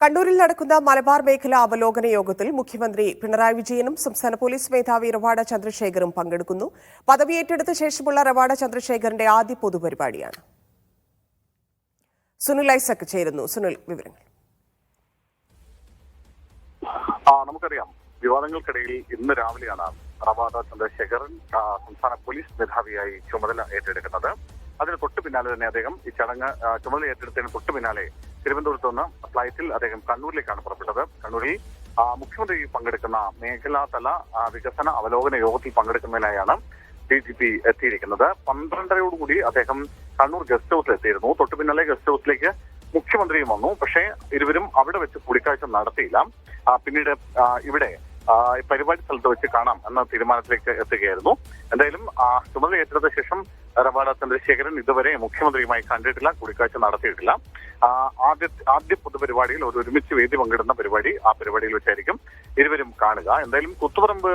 കണ്ണൂരിൽ നടക്കുന്ന മലബാർ മേഖല അവലോകന യോഗത്തിൽ മുഖ്യമന്ത്രി പിണറായി വിജയനും സംസ്ഥാന പോലീസ് മേധാവി റവാഡ ചന്ദ്രശേഖറും പങ്കെടുക്കുന്നു. പദവി ഏറ്റെടുത്ത ശേഷമുള്ള റവാഡ ചന്ദ്രശേഖറിന്റെ ആദ്യ പൊതുപരിപാടിയാണ്. സുനിൽ ഐസക് ചേരുന്നു. സുനിൽ വിവരങ്ങൾ. നമുക്കറിയാം. വിവാദങ്ങൾക്കിടയിൽ ഇന്ന് രാവിലെയാണ് റവാഡ ചന്ദ്രശേഖരൻ സംസ്ഥാന പോലീസ് മേധാവിയായി ചുമതല ഏറ്റെടുക്കുന്നത്. അതിന് തൊട്ടു പിന്നാലെ തന്നെ അദ്ദേഹം ഈ ചടങ്ങ് ചുമതല ഏറ്റെടുത്തതിന് തൊട്ടു പിന്നാലെ തിരുവനന്തപുരത്ത് നിന്ന് ഫ്ലൈറ്റിൽ അദ്ദേഹം കണ്ണൂരിലേക്കാണ് പുറപ്പെട്ടത്. കണ്ണൂരിൽ മുഖ്യമന്ത്രി പങ്കെടുക്കുന്ന മേഖലാതല വികസന അവലോകന യോഗത്തിൽ പങ്കെടുക്കുന്നതിനായാണ് ഡി ജി പി എത്തിയിരിക്കുന്നത്. പന്ത്രണ്ടരയോടുകൂടി അദ്ദേഹം കണ്ണൂർ ഗസ്റ്റ് ഹൗസിൽ എത്തിയിരുന്നു. തൊട്ടു പിന്നാലെ ഗസ്റ്റ് ഹൗസിലേക്ക് മുഖ്യമന്ത്രിയും വന്നു. പക്ഷേ ഇരുവരും അവിടെ വെച്ച് കൂടിക്കാഴ്ച നടത്തിയില്ല. പിന്നീട് ഇവിടെ പരിപാടി സ്ഥലത്ത് വെച്ച് കാണാം എന്ന തീരുമാനത്തിലേക്ക് എത്തുകയായിരുന്നു. എന്തായാലും ചുമതല ഏറ്റെടുത്ത ശേഷം റവാഡ ചന്ദ്രശേഖരൻ ഇതുവരെ മുഖ്യമന്ത്രിയുമായി കണ്ടിട്ടില്ല കൂടിക്കാഴ്ച നടത്തിയിട്ടില്ല. ആദ്യ ആദ്യ പൊതുപരിപാടിയിൽ ഒരു ഒരുമിച്ച് വേദി പങ്കിടുന്ന പരിപാടി ആ പരിപാടിയിൽ വെച്ചായിരിക്കും ഇരുവരും കാണുക. എന്തായാലും കുത്തുപറമ്പ്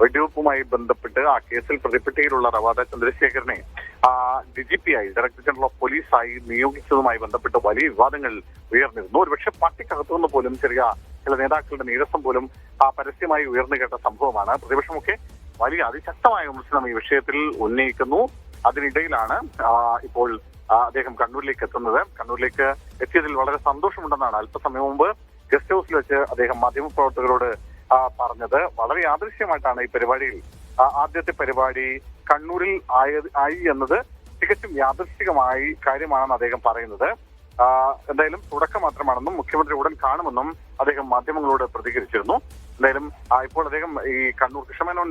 വെടിവെപ്പുമായി ബന്ധപ്പെട്ട് ആ കേസിൽ പ്രതിപ്പെട്ടിയിലുള്ള റവാദ ചന്ദ്രശേഖരനെ ഡി ജി പി ആയി ഡയറക്ടർ ജനറൽ ഓഫ് ആയി നിയോഗിച്ചതുമായി ബന്ധപ്പെട്ട് വലിയ വിവാദങ്ങൾ ഉയർന്നിരുന്നു. ഒരുപക്ഷെ പാർട്ടിക്കകത്തുനിന്ന് പോലും ചെറിയ ചില നേതാക്കളുടെ നീരസം പോലും ആ പരസ്യമായി ഉയർന്നു കേട്ട സംഭവമാണ്. പ്രതിപക്ഷമൊക്കെ വലിയ അതിശക്തമായ വിമർശനം ഈ വിഷയത്തിൽ ഉന്നയിക്കുന്നു. അതിനിടയിലാണ് ഇപ്പോൾ അദ്ദേഹം കണ്ണൂരിലേക്ക് എത്തുന്നത്. കണ്ണൂരിലേക്ക് എത്തിയതിൽ വളരെ സന്തോഷമുണ്ടെന്നാണ് അല്പസമയം മുമ്പ് ഗസ്റ്റ് ഹൗസിൽ വെച്ച് അദ്ദേഹം മാധ്യമപ്രവർത്തകരോട് പറഞ്ഞത്. വളരെ യാദൃശ്യമായിട്ടാണ് ഈ പരിപാടിയിൽ ആദ്യത്തെ പരിപാടി കണ്ണൂരിൽ ആയി എന്നത് തികച്ചും യാദൃശ്ചികമായി കാര്യമാണെന്ന് അദ്ദേഹം പറയുന്നത്. എന്തായാലും തുടക്കം മാത്രമാണെന്നും മുഖ്യമന്ത്രി ഉടൻ കാണുമെന്നും അദ്ദേഹം മാധ്യമങ്ങളോട് പ്രതികരിച്ചിരുന്നു. എന്തായാലും ഇപ്പോൾ അദ്ദേഹം ഈ കണ്ണൂർ കൃഷ്ണമേനോൻ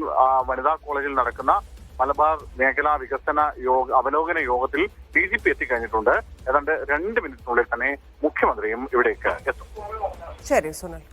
വനിതാ കോളേജിൽ നടക്കുന്ന മലബാർ മേഖലാ വികസന യോഗ അവലോകന യോഗത്തിൽ ഡി ജി പി എത്തിക്കഴിഞ്ഞിട്ടുണ്ട്. ഏതാണ്ട് രണ്ട് മിനിറ്റിനുള്ളിൽ തന്നെ മുഖ്യമന്ത്രിയും ഇവിടേക്ക് എത്തും. ശരി സുനിൽ.